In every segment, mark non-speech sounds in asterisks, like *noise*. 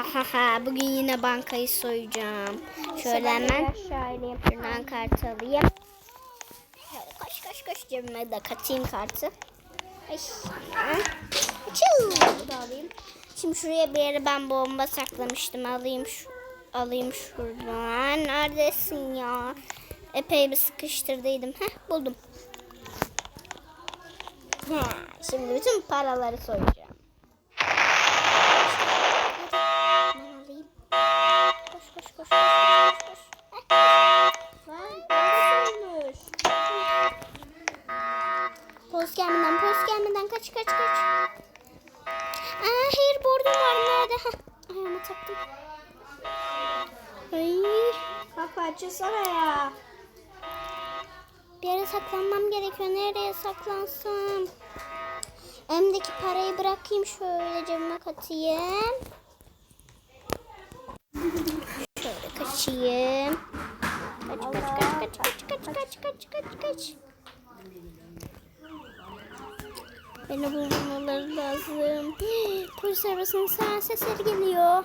Ha ha ha bugün yine bankayı soyacağım. Şöyle hemen şuradan kartı alayım. Şöyle koş koş koş cebime de katayım kartı. Ay. ha. Açıl. Bu da alayım. Şimdi şuraya bir yere ben bomba saklamıştım. Alayım şu alayım şuradan. Neredesin ya? Epey bir sıkıştırdıydım. Heh buldum. Ha, şimdi bütün paraları soyacağım. Ben alayım. Koş koş koş koş. Heh. Polis gelmeden, polis gelmeden kaç kaç kaç. Aa, hayır bordum var nerede? Heh, ayağıma taktım. Ay, Kapı açılsana ya. bir yere saklanmam gerekiyor. Nereye saklansam? Elimdeki parayı bırakayım şöyle cebime katayım. Kaçayım. Kaç kaç kaç kaç kaç kaç kaç kaç kaç. Beni bulmaları lazım. *gasps* Polis arabasının sağ sesleri geliyor.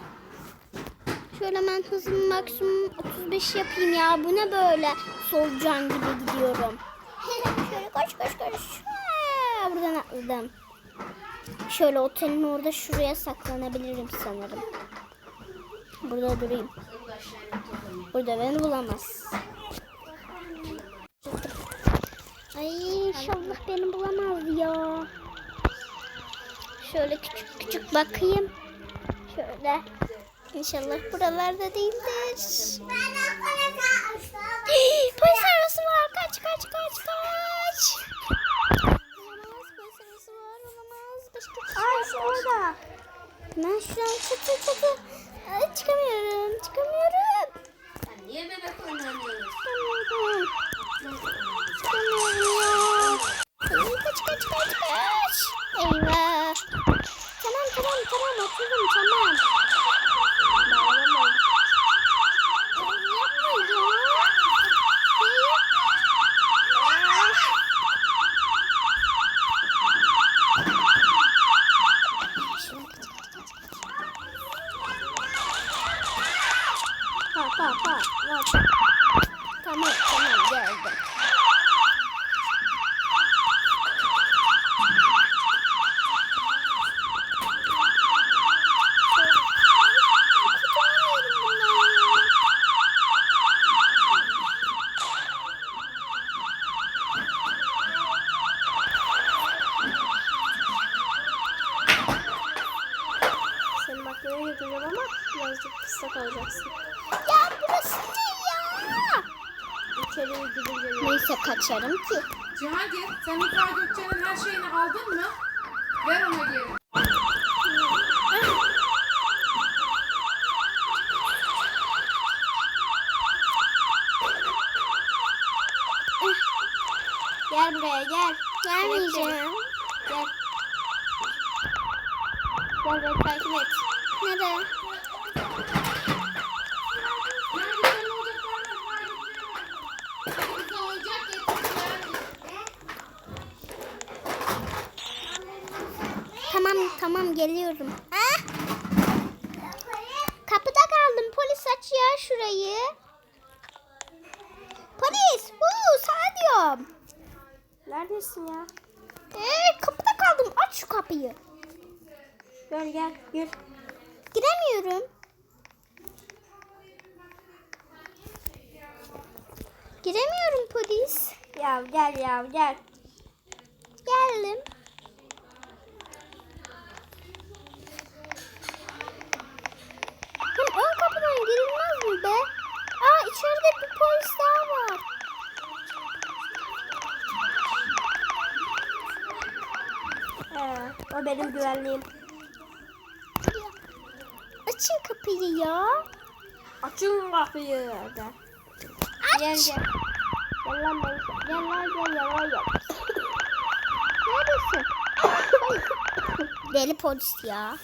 Şöyle ben hızımı maksimum 35 yapayım ya. Bu ne böyle? Solucan gibi gidiyorum. *laughs* Şöyle koş koş koş. Aa, buradan atladım. Şöyle otelin orada şuraya saklanabilirim sanırım. Burada durayım. Burada beni bulamaz. Ay inşallah beni bulamaz ya. Şöyle küçük küçük bakayım. Şöyle. İnşallah buralarda değildir. *gasps* Polis arabası var. Kaç kaç kaç kaç. Olamaz polis arabası var. Olamaz. Başka şey Ay şu orada. Ben şu an çatı çatı. Ay, çıkamıyorum. Çıkamıyorum. Niye bebek oynamıyoruz? Çıkamıyorum ya. Ay, kaç kaç kaç kaç. Eyvah. Tamam tamam tamam oturdum tamam. Bağlamam. Ay, Yapma ya. Şuna kaç kaç kaç kaç. Pa pa pa. Var. Tamam tamam geldim. Kurtulamıyorum bundan ya. Seni mahkemeye götüreceğim ama birazcık kısa kalacaksın. Ya burası ne ya? İçeri gidince Neyse kaçarım ki. Cihangir, sen Mikail Gökçen'in her şeyini aldın mı? Ver ona geri. Gel buraya gel. Gelmeyeceğim. Gel. Gel beni takip et. Nereye? Cihangir senin oyuncaklarını ver. Bize oyuncak getir Cihangir. Tamam geliyorum. Ah! Kapıda kaldım. Polis aç ya şurayı. Polis! Huu, sana diyorum. Neredesin ya? Ee, kapıda kaldım. Aç şu kapıyı. Gel gel gir. Giremiyorum. Giremiyorum polis. Ya gel ya gel. Geldim. Hem ön kapıdan girilmez mi be? Aa içeride bir polis daha var. He, güvenliğim. Açın kapıyı ya. Açın kapıyı. Gel. Aç. Gel gel. Gel lan ben. Gel lan gel gel gel. Neredesin? Deli polis ya.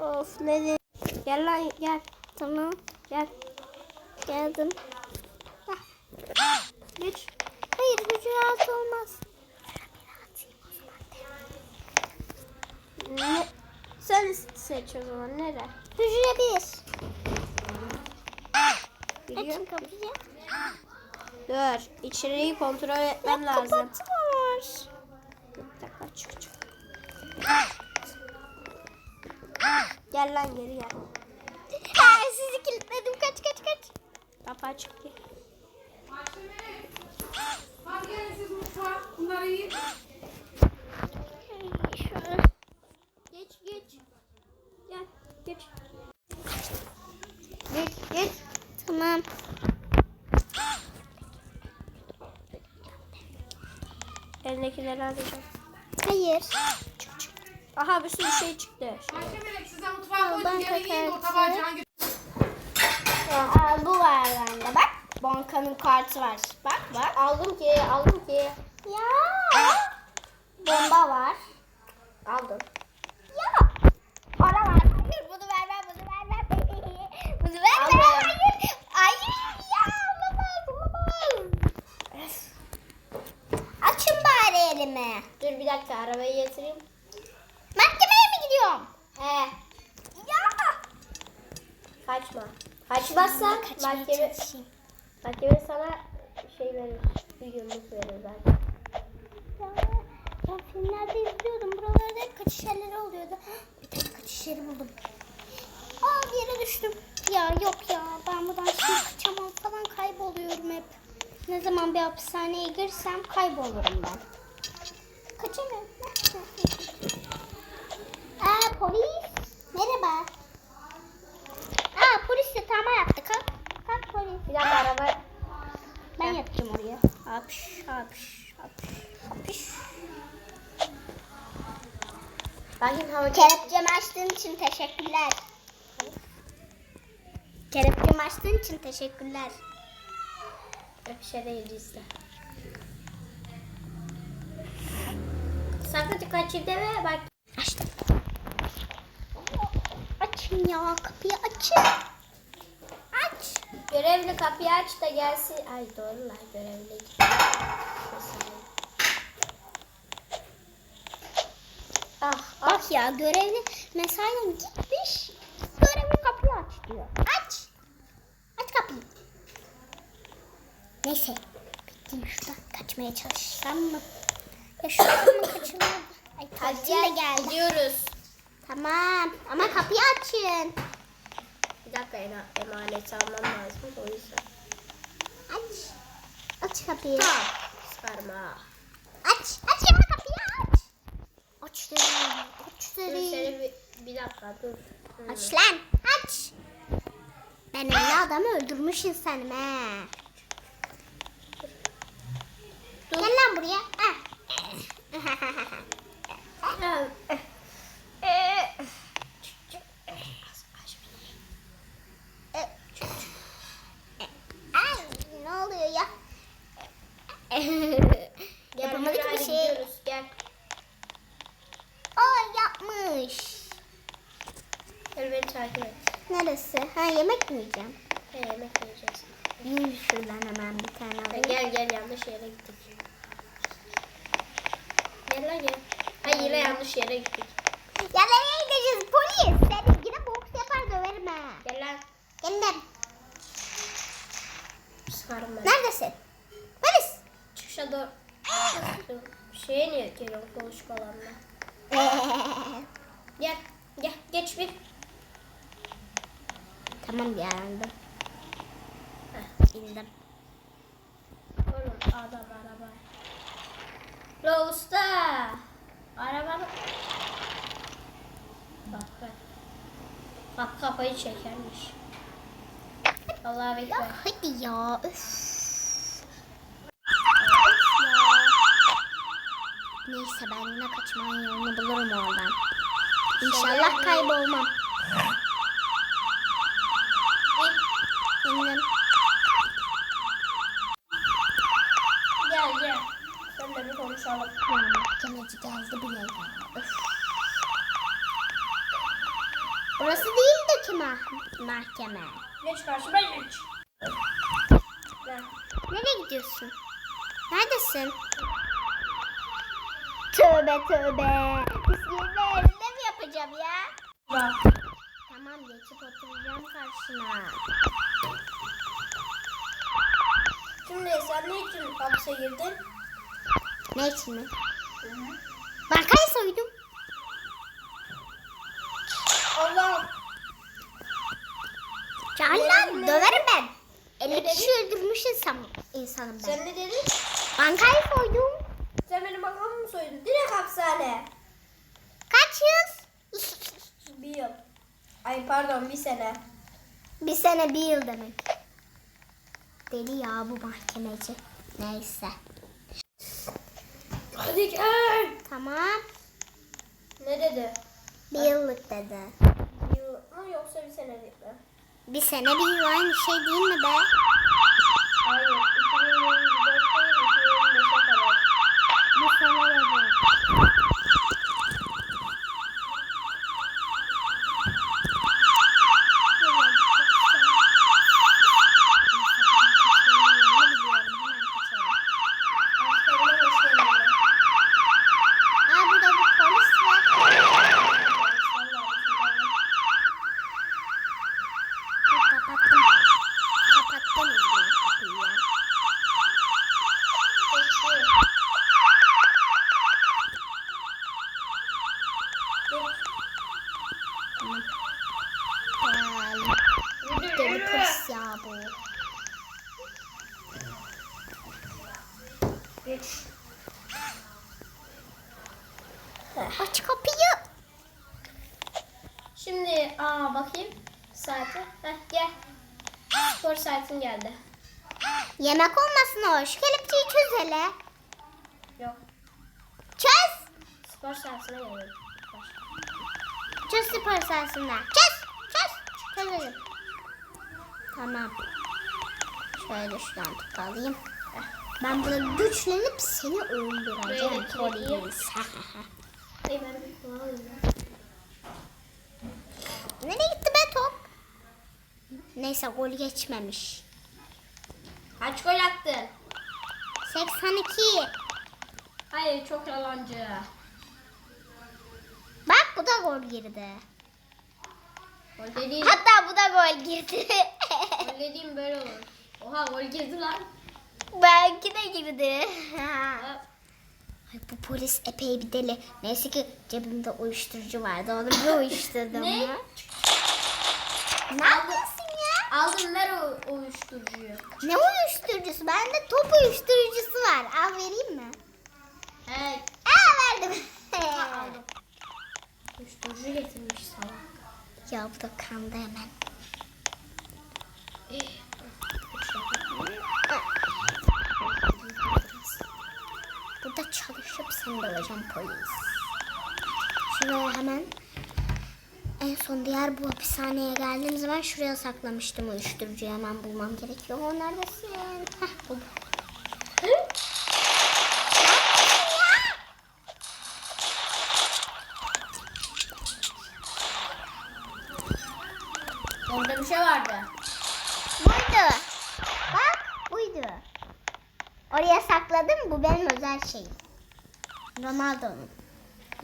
Of ne de. Gel lan gel. Tamam. Gel. Geldim. Güç. Hayır gücü altı olmaz. Ne? Sen seç o zaman nere? Hücre bir. Açın kapıyı. Dur. içeriği kontrol etmem lazım. Kapattılar. Bir dakika çık çık. Gel lan geri gel. Ha, sizi kilitledim. Kaç kaç kaç. Kapı çıktı. Ayşem'e. Hadi gelin siz mutfağa. Bunları yiyin. Şöyle. Geç geç. Gel geç. Geç geç. Tamam. Elindekileri alacağım. Hayır. Aha bir sürü şey çıktı. Ayşem'e size mutfağa koydum. Gelin yiyin o tabağı can Aa, bu var. Bankanın kartı var. Bak bak. Aldım ki aldım ki. Ya. Bomba var. Aldım. Ya. Para var. Hayır bunu vermem bunu vermem. *laughs* bunu vermem. Al. Hayır. Hayır ya. Olamaz olamaz. Açın bari elimi. Dur bir dakika arabayı getireyim. Mahkemeye mi gidiyorum? He. Ya. Kaçma. Kaçmazsan Kaçmaya mahkeme, çalışayım. Mahkeme sana şey verir. Bir günlük verir zaten. Ya, ben filmlerde izliyordum. Buralarda hep kaçış yerleri oluyordu. *gasps* Bir tane kaçış yeri buldum. Aa bir yere düştüm. Ya yok ya ben buradan şimdi kaçamam falan kayboluyorum hep. Ne zaman bir hapishaneye girsem kaybolurum ben. Kaçamıyorum. Aa polis. Merhaba. Aa polis yatağıma yattı. Kalk. Kalk. Bir dakika araba. Ben yatacağım oraya. Hapş hapş hapş hapş. Bakayım hava Kelepçemi açtığın için teşekkürler. Kelepçemi açtığın için teşekkürler. Bir şey değil işte. Sakın kaçır deme bak. Açtım. Açın ya kapıyı açın. Görevli kapıyı aç da gelsin. Ay doğru lan görevli. Ah, ah. Bak ya görevli mesaiden gitmiş. Görevli kapıyı aç diyor. Aç. Aç kapıyı. Neyse. Bittim şuradan kaçmaya çalışsam mı? Ya şuradan mı kaçılır? Ay tatil de gel geldi. gidiyoruz. Tamam ama kapıyı açın. Dakika emaneti almam lazım o yüzden. Aç. Aç kapıyı. Ah, Sarma. Aç. Aç ya kapıyı aç. Aç dedim. Aç Dur seni bir, bir dakika dur. Hmm. Aç lan. Aç. Ben öyle adamı öldürmüş insanım he. Gel lan buraya. Ah. Ha, Ay, ne oluyor ya? Gel *laughs* Yapamadık bir şey. gidiyoruz, Gel. Aa yapmış. Gel beni takip et. Neresi? Ha yemek mi yiyeceğim? He, yemek yiyeceğiz. Yürü şuradan hemen bir tane Ha, alayım. gel gel yanlış yere gittik. Gel lan gel. Hayır yine yanlış yere gittik. Ya nereye gideceğiz polis? Seni yine boks yapar döverim ha. Gel lan. Geldim. Sıkarım ben. Neredesin? Çıkışa doğru. Şeye niye geliyorsun konuşma alanına? *laughs* Gel. Gel. Geç bir. tamam geldim. Heh. İndim. Oğlum adam araba. Lo usta. Araba. Bak bak. Bak kafayı çekermiş. Allah'a bekle. Ya hadi ya. Üf. Neyse ben yine kaçmanın yolunu bulurum oradan. İnşallah kaybolmam. İndim. Gel gel. Seninle bir konuşalım. Ya mahkemeci geldi bile ya. Üf. Burası değil de ki mah mahkeme. Geç karşıma geç. gidiyorsun? Neredesin? Tövbe tövbe. Bisküvi evinde mi yapacağım ya? Bak. Tamam geçip oturacağım karşına. Şimdi sen ne için hapse girdin? Ne için mi? Bankayı soydum. Allah. Çağırlan Ne? döverim ben. Ne 50 kişi öldürmüş insan, insanım ben. Sen ne dedin? Bankayı soydum. Sen benim bakamı mı soydun? Direkt hapishane. Kaç yıl? Bir yıl. Ay pardon bir sene. bir sene bir yıl demek. Deli ya bu mahkemeci. Neyse. Hadi gel. Tamam. Ne dedi? Bir yıllık dedi. Bir yıl mı yoksa bir senelik mi? Bir sene bir yıl aynı şey değil mi be? Hayır. 2024 değil 2025'e kadar. Bir sene dedi. Başlarına hoş geldin. Aa burada bir polis var. Kapattım. Kapattım izleyin kapıyı ya. Gel. Deli polis ya bu. Aç kapıyı. Şimdi aa bakayım saate. Heh, gel. Spor saatin geldi. Yemek olmasın o. Şu kelepçeyi çöz hele. Yok. Çöz. Spor saatine geliyorum. Koş. Çöz spor sahasında. Çöz. Çöz. Çözelim. Tamam. Şöyle şuradan tıklayayım. Ben burada güçlenip seni öldüreceğim polis. *laughs* Nereye gitti be top? Neyse gol geçmemiş. Kaç gol attın? 82. Hayır çok yalancı. Bak bu da gol girdi. Gol dediğim, Hatta bu da gol girdi. gol dediğim böyle olur. Oha gol girdi lan. Belki de girdi. Ay bu polis epey bir deli. Neyse ki cebimde uyuşturucu vardı. Onu bir uyuşturdum. Ne? Ne yapıyorsun ya? Aldım ver o uyuşturucuyu. Ne uyuşturucusu? Bende top uyuşturucusu var. Al vereyim mi? Hey. Aa verdim. aldım. Uyuşturucu getirmiş salak. ya bu da kandı hemen. Burada çalışıp döveceğim polis. Şuraya hemen en son diğer bu hapishaneye geldiğim zaman şuraya saklamıştım uyuşturucuyu hemen bulmam gerekiyor. O neredesin? Heh buldum. Orada bir şey vardı. Buydu. Bak buydu. Oraya sakladım bu benim özel şeyim. Ronaldo'nun.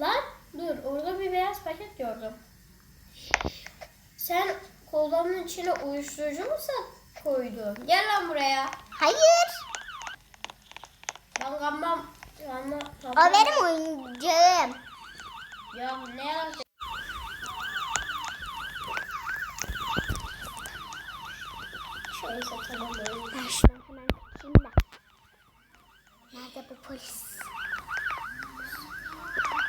Lan dur orada bir beyaz paket gördüm. Sen kolanın içine uyuşturucu mu sak koydun? Gel lan buraya. Hayır. Ben kanmam. Kanma, O benim oyuncağım. Ya ne yalan Şöyle satalım böyle. Ben şunu hemen tutayım da. Nerede bu polis?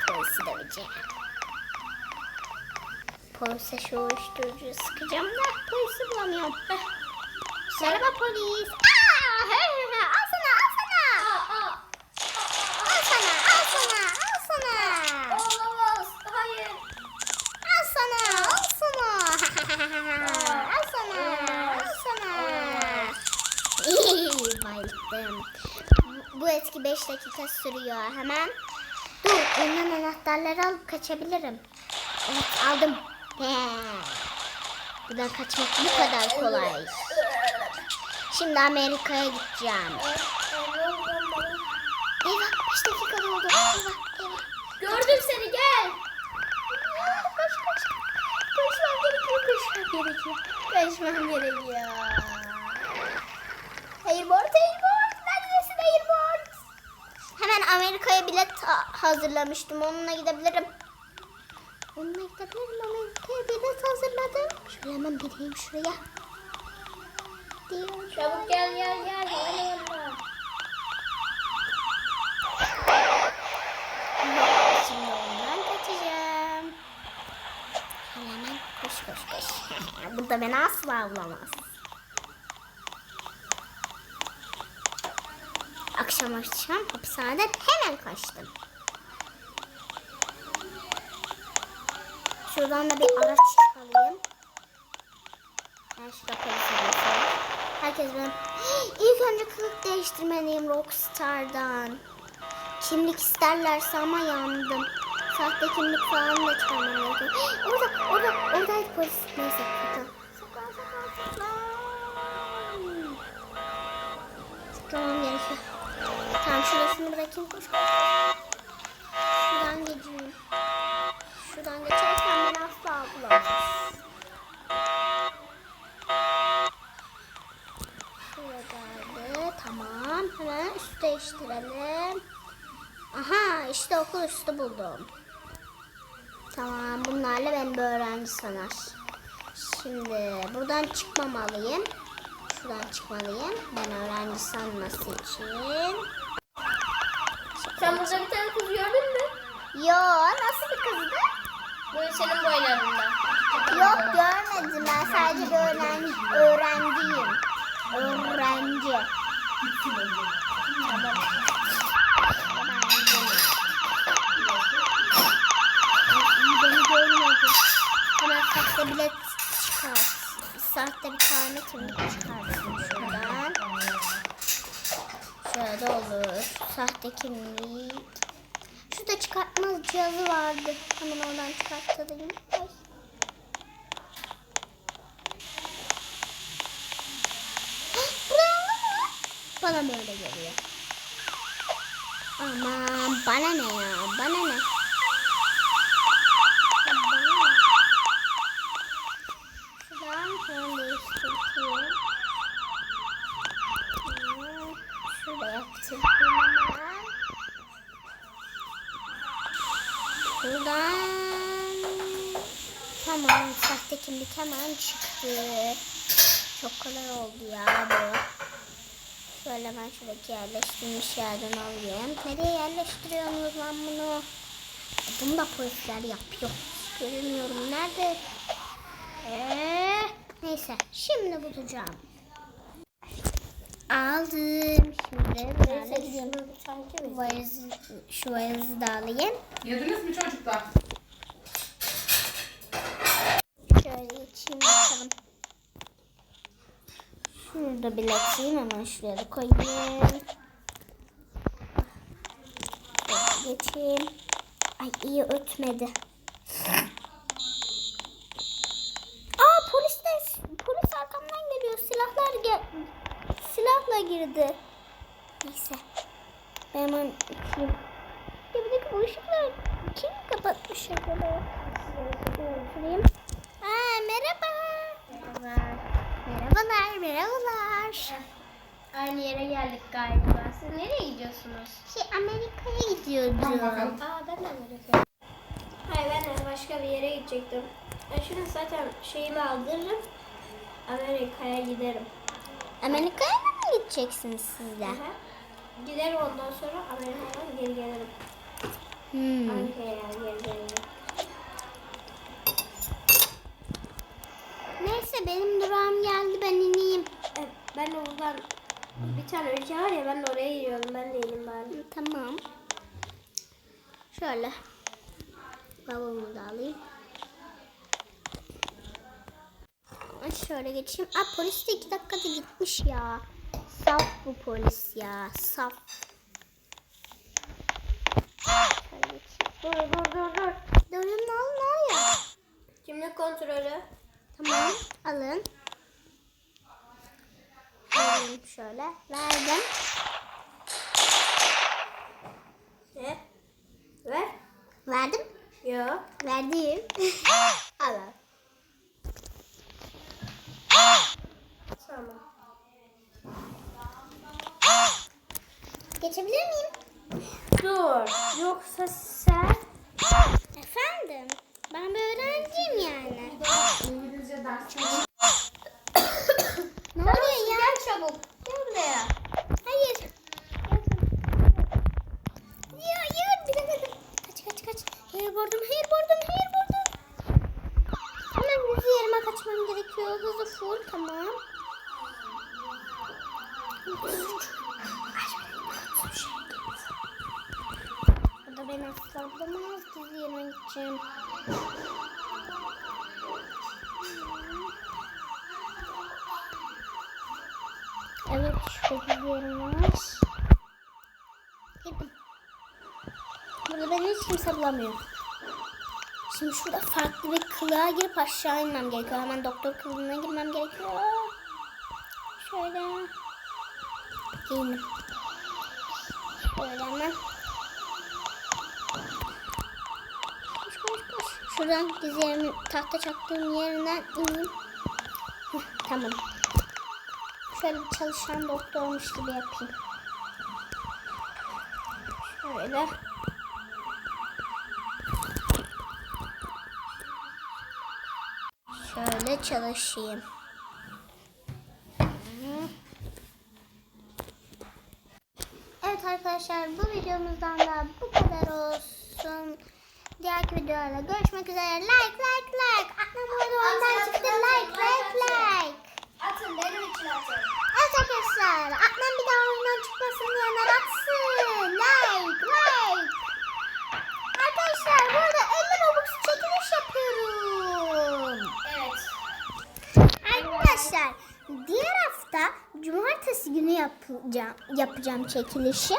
Polisi döveceğim. Polise şu uyuşturucuyu sıkacağım da polisi bulamıyorum. Merhaba polis. Aa, he, he. Al sana al sana. Al sana al sana al sana. Olamaz. Hayır. Al sana al sana. *laughs* al sana al sana. *laughs* Bayıldım. Bu etki 5 dakika sürüyor hemen. Dur elinden anahtarları alıp kaçabilirim. Evet aldım. Buradan kaçmak bu kadar kolay. Şimdi Amerika'ya gideceğim. Eyvah 5 dakika oldu. Eyvah eyvah. Gördüm seni gel. Koş koş. Koşmam gerekiyor koşmam gerekiyor. Koşmam gerekiyor. Airport airport. Neredesin airport? Hemen Amerika'ya bilet ha- hazırlamıştım. Onunla gidebilirim. Onunla gidebilirim. Amerika'ya bilet hazırladım. Şöyle hemen gireyim şuraya. Diyorum. Çabuk gel gel gel. Havalimanına. Şimdi ondan kaçacağım. Hemen koş koş koş. *laughs* Burada beni asla bulamaz. Akşam akşam hapishaneden hemen kaçtım. Şuradan da bir araç alayım. Ben şurada polis. Herkes ben... *gasps* İlk önce kılık değiştirmeliyim Rockstar'dan. Kimlik isterlerse ama yandım. Sahte kimlik falan da çıkarmam gerekiyor. *gasps* Orada, orada, oradaydı polis. Neyse, saklan. Saklan, saklan, saklan. Saklanmam gerekiyor. Tamam, şurasını bırakayım. Koş, koş. Şuradan geçeyim. Şuradan geçerken bulamaz. Şuradaydı. Tamam. Hemen üst değiştirelim. Aha işte okul üstü buldum. Tamam bunlarla ben bir öğrenci sanar. Şimdi buradan çıkmamalıyım. Şuradan çıkmalıyım. Ben öğrenci sanması için. Sen burada bir tane kız gördün mü? Yo nasıl bir kızdı? Bu senin boylarında. Yok görmedim ben sadece bir öğrenci, öğrenciyim. Öğrenci. İyi beni görmedi. Hemen sahte bilet çıkart. Sahte bir tane kimlik çıkartayım şuradan. Şöyle olur. Sahte kimlik. Şurada çıkartma cihazı vardı. Hemen oradan çıkartalım. Ay. Bana böyle geliyor. Aman bana ne ya? Bana ne? Ya Bana ne? Şuradan şunu değiştireyim. Hmm, Şurada yaptırayım hemen. Şuradan. Tamam sahte kimlik hemen çıktı. Çok kolay oldu ya bu. Şöyle ben şuradaki yerleştirilmiş yerden alayım. Nereye yerleştiriyorsunuz lan bunu? Bunu da polisler yapıyor. Göremiyorum. Nerede? Ee, neyse. Şimdi bulacağım. Aldım. Şimdi sanki mi? valizi, şu valizi de alayım. Yediniz mi çocuklar? Şöyle geçeyim bakalım. Şurada biletçiyim hemen şuraya koyayım. Geçeyim. Ay iyi ötmedi. Aa polisler, polis arkamdan geliyor. Silahlar gel, silahla girdi. Neyse. Ben hemen açayım. Ya bir dakika bu ışıklar kim kapatmış acaba? Şurayım. Aa, merhaba. Merhaba. Merhabalar, merhabalar. Aynı yere geldik galiba. Siz nereye gidiyorsunuz? Şey Gidiyordum. Tamam bakalım. Aa ben de Amerika'ya. Hayır ben de başka bir yere gidecektim. Ben şimdi zaten şeyimi aldırırım. Amerika'ya giderim. Amerika'ya mı gideceksiniz siz de? Aha. Giderim ondan sonra Amerika'dan geri gelirim. Hmm. Amerika'ya geri gelirim. Neyse benim durağım geldi ben ineyim. Ben de buradan bir tane ülke var ya ben oraya gidiyorum. Ben de ineyim bari. Tamam. Şöyle. Bavulumu da alayım. Ay, Şöyle geçeyim. Aa polis de iki dakikada gitmiş ya. Saf bu polis ya. Saf. Şöyle geçeyim. Dur dur dur dur. Durun ne oluyor? Kimlik kontrolü. Tamam alın. Alın şöyle verdim. Ne? Ver. Verdim. Yo. Verdim. *laughs* Al al. Tamam. Geçebilir miyim? Dur. Yoksa sen... Efendim? Ben bir öğrenciyim yani. İngilizce dersleri. Ne oluyor ya? Gel çabuk. Gel buraya. Hayır. Ya hayır bir dakika. dur. Kaç kaç kaç. Hayır bordum hayır bordum hayır bordum. Hemen yüzü yerime kaçmam gerekiyor. Tamam. Burada beni asla bulamaz. Gizli yerime gideceğim. Evet var. Girdim. Burada beni hiç kimse bulamıyor. Şimdi şurada farklı bir kılığa girip aşağı inmem gerekiyor. Hemen doktor kılığına girmem gerekiyor. Şöyle. Giyindim. Şöyle hemen. Koş koş koş. Şuradan dizlerimi tahta çaktığım yerinden ineyim. Tamam. Şöyle bir çalışan doktormuş gibi yapayım. Şöyle. Şöyle çalışayım. Evet arkadaşlar bu videomuzdan da bu kadar olsun. Diğer videolarla görüşmek üzere. Like like like. Atma bu arada ondan çıktı. Like like like. Atın benim için atın. Evet arkadaşlar. Atman bir daha oyundan çıkmasın diyenler atsın. Like like. Arkadaşlar burada 50 Robux çekiliş yapıyorum. Evet. Arkadaşlar diğer hafta cumartesi günü yapacağım, yapacağım çekilişi.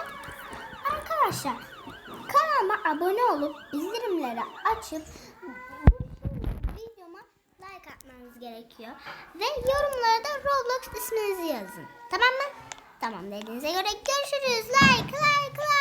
Arkadaşlar kanalıma abone olup bildirimleri açıp videoma like atmanız gerekiyor. Ve yorumlara da Roblox isminizi yazın. Tamam mı? Tamam dediğinize göre görüşürüz. Like like like.